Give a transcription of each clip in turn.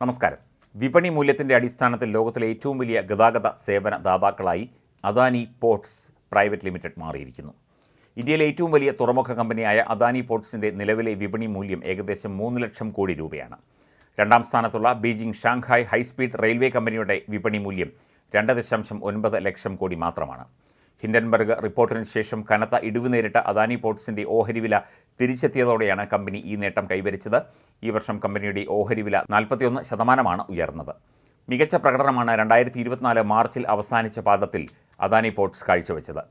നമസ്കാരം. വിപണി മൂല്യത്തിന്റെ അടിസ്ഥാനത്തിൽ ലോകത്തിലെ ഏറ്റവും വലിയ ഗതാഗത സേവന ദാതാക്കളായി അദാനി പോർട്സ് പ്രൈവറ്റ് ലിമിറ്റഡ് മാറിയിരിക്കുന്നു. ഇന്ത്യയിലെ ഏറ്റവും വലിയ തുറമുഖ കമ്പനിയായ അദാനി പോർട്സിന്റെ നിലവിലെ വിപണി മൂല്യം ഏകദേശം മൂന്ന് ലക്ഷം കോടി രൂപയാണ്. രണ്ടാം സ്ഥാനത്തുള്ള ബീജിംഗ് ഷാങ്ഹായ് ഹൈസ്പീഡ് റെയിൽവേ കമ്പനിയുടെ വിപണി മൂല്യം രണ്ട് ദശാംശം ഒൻപത് ലക്ഷം കോടി മാത്രമാണ്. ഹിൻഡൻബർഗ് റിപ്പോർട്ടിന് ശേഷം കനത്ത ഇടിവ് നേരിട്ട അദാനി പോർട്സിന്റെ ഓഹരി വില തിരിച്ചെത്തിയതോടെയാണ് കമ്പനി ഈ നേട്ടം കൈവരിച്ചത്. ഈ വർഷം കമ്പനിയുടെ ഓഹരി വില നാൽപ്പത്തിയൊന്ന് ശതമാനമാണ് ഉയർന്നത്. മികച്ച പ്രകടനമാണ് രണ്ടായിരത്തി ഇരുപത്തിനാല് മാർച്ചിൽ അവസാനിച്ച പാദത്തിൽ അദാനി പോർട്സ് കാഴ്ചവെച്ചത്.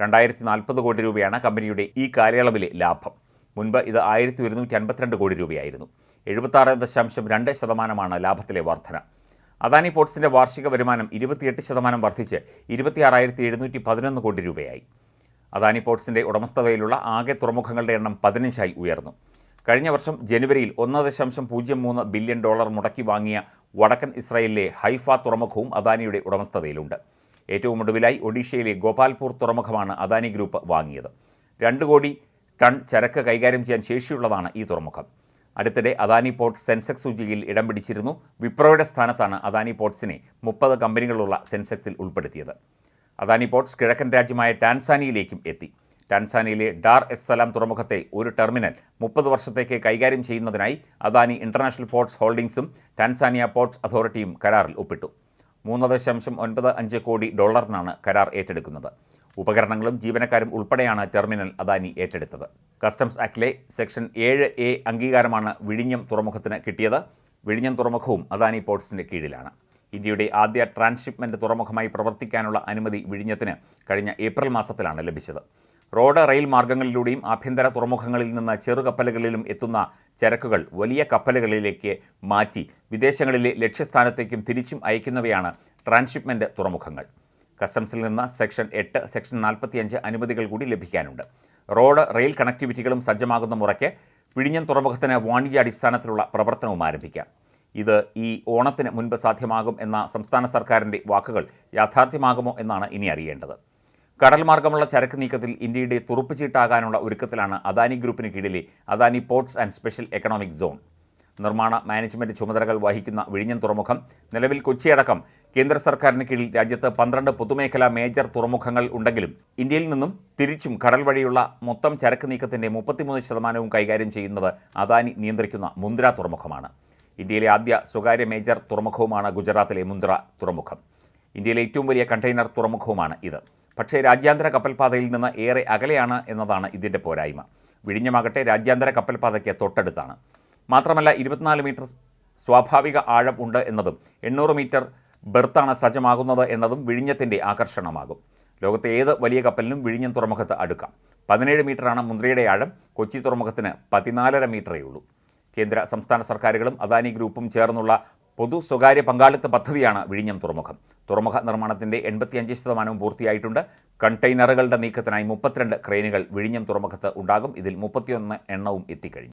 രണ്ടായിരത്തി നാൽപ്പത് കോടി രൂപയാണ് കമ്പനിയുടെ ഈ കാലയളവിലെ ലാഭം. മുൻപ് ഇത് ആയിരത്തി ഒരുന്നൂറ്റി അൻപത്തിരണ്ട് കോടി രൂപയായിരുന്നു. എഴുപത്താറ് ദശാംശം രണ്ട് ശതമാനമാണ് ലാഭത്തിലെ വർധന. അദാനി പോർട്സിന്റെ വാർഷിക വരുമാനം ഇരുപത്തിയെട്ട് ശതമാനം വർദ്ധിച്ച് ഇരുപത്തിയാറായിരത്തി എഴുന്നൂറ്റി പതിനൊന്ന് കോടി രൂപയായി. അദാനി പോർട്സിന്റെ ഉടമസ്ഥതയിലുള്ള ആകെ തുറമുഖങ്ങളുടെ എണ്ണം പതിനഞ്ചായി ഉയർന്നു. കഴിഞ്ഞ വർഷം ജനുവരിയിൽ ഒന്ന് ദശാംശം പൂജ്യം മൂന്ന് ബില്യൺ ഡോളർ മുടക്കി വാങ്ങിയ വടക്കൻ ഇസ്രായേലിലെ ഹൈഫ തുറമുഖവും അദാനിയുടെ ഉടമസ്ഥതയിലുണ്ട്. ഏറ്റവും ഒടുവിലായി ഒഡീഷയിലെ ഗോപാൽപൂർ തുറമുഖമാണ് അദാനി ഗ്രൂപ്പ് വാങ്ങിയത്. രണ്ട് കോടി ടൺ ചരക്ക് കൈകാര്യം ചെയ്യാൻ ശേഷിയുള്ളതാണ് ഈ തുറമുഖം. അടുത്തിടെ അദാനി പോർട്ട് സെൻസെക്സ് സൂചികയിൽ ഇടം പിടിച്ചിരുന്നു. വിപ്രോയുടെ സ്ഥാനത്താണ് അദാനി പോർട്സിനെ മുപ്പത് കമ്പനികളുള്ള സെൻസെക്സിൽ ഉൾപ്പെടുത്തിയത്. അദാനി പോർട്സ് കിഴക്കൻ രാജ്യമായ ടാൻസാനിയിലേക്കും എത്തി. ടാൻസാനിയയിലെ ഡാർ എസ് സലാം തുറമുഖത്തെ ഒരു ടെർമിനൽ മുപ്പത് വർഷത്തേക്ക് കൈകാര്യം ചെയ്യുന്നതിനായി അദാനി ഇന്റർനാഷണൽ പോർട്സ് ഹോൾഡിംഗ്സും ടാൻസാനിയ പോർട്സ് അതോറിറ്റിയും കരാറിൽ ഒപ്പിട്ടു. മൂന്ന് ദശാംശം ഒൻപത് അഞ്ച് കോടി ഡോളറിനാണ് കരാർ ഏറ്റെടുക്കുന്നത്. ഉപകരണങ്ങളും ജീവനക്കാരും ഉൾപ്പെടെയാണ് ടെർമിനൽ അദാനി ഏറ്റെടുത്തത്. കസ്റ്റംസ് ആക്ടിലെ സെക്ഷൻ ഏഴ് എ അംഗീകാരമാണ് വിഴിഞ്ഞം തുറമുഖത്തിന് കിട്ടിയത്. വിഴിഞ്ഞം തുറമുഖവും അദാനി പോർട്സിന്റെ കീഴിലാണ്. ഇന്ത്യയുടെ ആദ്യ ട്രാൻസ്ഷിപ്മെന്റ് തുറമുഖമായി പ്രവർത്തിക്കാനുള്ള അനുമതി വിഴിഞ്ഞത്തിന് കഴിഞ്ഞ ഏപ്രിൽ മാസത്തിലാണ് ലഭിച്ചത്. റോഡ് റെയിൽ മാർഗങ്ങളിലൂടെയും ആഭ്യന്തര തുറമുഖങ്ങളിൽ നിന്ന് ചെറുകപ്പലുകളിലും എത്തുന്ന ചരക്കുകൾ വലിയ കപ്പലുകളിലേക്ക് മാറ്റി വിദേശങ്ങളിലെ ലക്ഷ്യസ്ഥാനത്തേക്കും തിരിച്ചും അയക്കുന്നവയാണ് ട്രാൻസ്ഷിപ്മെന്റ് തുറമുഖങ്ങൾ. കസ്റ്റംസിൽ നിന്ന് സെക്ഷൻ എട്ട് സെക്ഷൻ നാൽപ്പത്തിയഞ്ച് അനുമതികൾ കൂടി ലഭിക്കാനുണ്ട്. റോഡ് റെയിൽ കണക്ടിവിറ്റികളും സജ്ജമാകുന്ന മുറയ്ക്ക് പിഴിഞ്ഞൻ തുറമുഖത്തിന് വാണിജ്യാടിസ്ഥാനത്തിലുള്ള പ്രവർത്തനവും ആരംഭിക്കാം. ഇത് ഈ ഓണത്തിന് മുൻപ് സാധ്യമാകും എന്ന സംസ്ഥാന സർക്കാരിന്റെ വാക്കുകൾ യാഥാർത്ഥ്യമാകുമോ എന്നാണ് ഇനി അറിയേണ്ടത്. കടൽ മാർഗമുള്ള ചരക്ക് നീക്കത്തിൽ ഇന്ത്യയുടെ തുറുപ്പ് ചീട്ടാകാനുള്ള ഒരുക്കത്തിലാണ് അദാനി ഗ്രൂപ്പിന് കീഴിലെ Adani ports and special economic zone. നിർമ്മാണ മാനേജ്മെന്റ് ചുമതലകൾ വഹിക്കുന്ന വിഴിഞ്ഞം തുറമുഖം. നിലവിൽ കൊച്ചിയടക്കം കേന്ദ്ര സർക്കാരിന് കീഴിൽ രാജ്യത്ത് പന്ത്രണ്ട് പൊതുമേഖലാ മേജർ തുറമുഖങ്ങൾ ഉണ്ടെങ്കിലും ഇന്ത്യയിൽ നിന്നും തിരിച്ചും കടൽ വഴിയുള്ള മൊത്തം ചരക്ക് നീക്കത്തിന്റെ മുപ്പത്തിമൂന്ന് ശതമാനവും കൈകാര്യം ചെയ്യുന്നത് അദാനി നിയന്ത്രിക്കുന്ന മുന്ദ്ര തുറമുഖമാണ്. ഇന്ത്യയിലെ ആദ്യ സ്വകാര്യ മേജർ തുറമുഖവുമാണ് ഗുജറാത്തിലെ മുന്ദ്ര തുറമുഖം. ഇന്ത്യയിലെ ഏറ്റവും വലിയ കണ്ടെയ്നർ തുറമുഖവുമാണ് ഇത്. പക്ഷേ രാജ്യാന്തര കപ്പൽപാതയിൽ നിന്ന് ഏറെ അകലെയാണ് എന്നതാണ് ഇതിന്റെ പോരായ്മ. വിഴിഞ്ഞമാകട്ടെ രാജ്യാന്തര കപ്പൽപാതയ്ക്ക് തൊട്ടടുത്താണ്. മാത്രമല്ല ഇരുപത്തിനാല് മീറ്റർ സ്വാഭാവിക ആഴം ഉണ്ട് എന്നതും എണ്ണൂറ് മീറ്റർ ബെർത്താണ് സജ്ജമാകുന്നത് എന്നതും വിഴിഞ്ഞത്തിന്റെ ആകർഷണമാകും. ലോകത്തെ ഏത് വലിയ കപ്പലിനും വിഴിഞ്ഞം തുറമുഖത്ത് അടുക്കാം. പതിനേഴ് മീറ്ററാണ് മുന്ദ്രയുടെ ആഴം കൊച്ചി തുറമുഖത്തിന് പതിനാലര മീറ്ററേ ഉള്ളൂ. കേന്ദ്ര സംസ്ഥാന സർക്കാരുകളും അദാനി ഗ്രൂപ്പും ചേർന്നുള്ള പൊതു സ്വകാര്യ പങ്കാളിത്ത പദ്ധതിയാണ് വിഴിഞ്ഞം തുറമുഖം. തുറമുഖ നിർമ്മാണത്തിന്റെ എൺപത്തിയഞ്ച് ശതമാനവും പൂർത്തിയായിട്ടുണ്ട്. കണ്ടെയ്നറുകളുടെ നീക്കത്തിനായി മുപ്പത്തിരണ്ട് ക്രെയിനുകൾ വിഴിഞ്ഞം തുറമുഖത്ത് ഉണ്ടാകും. ഇതിൽ മുപ്പത്തിയൊന്ന് എണ്ണവും എത്തിക്കഴിഞ്ഞു.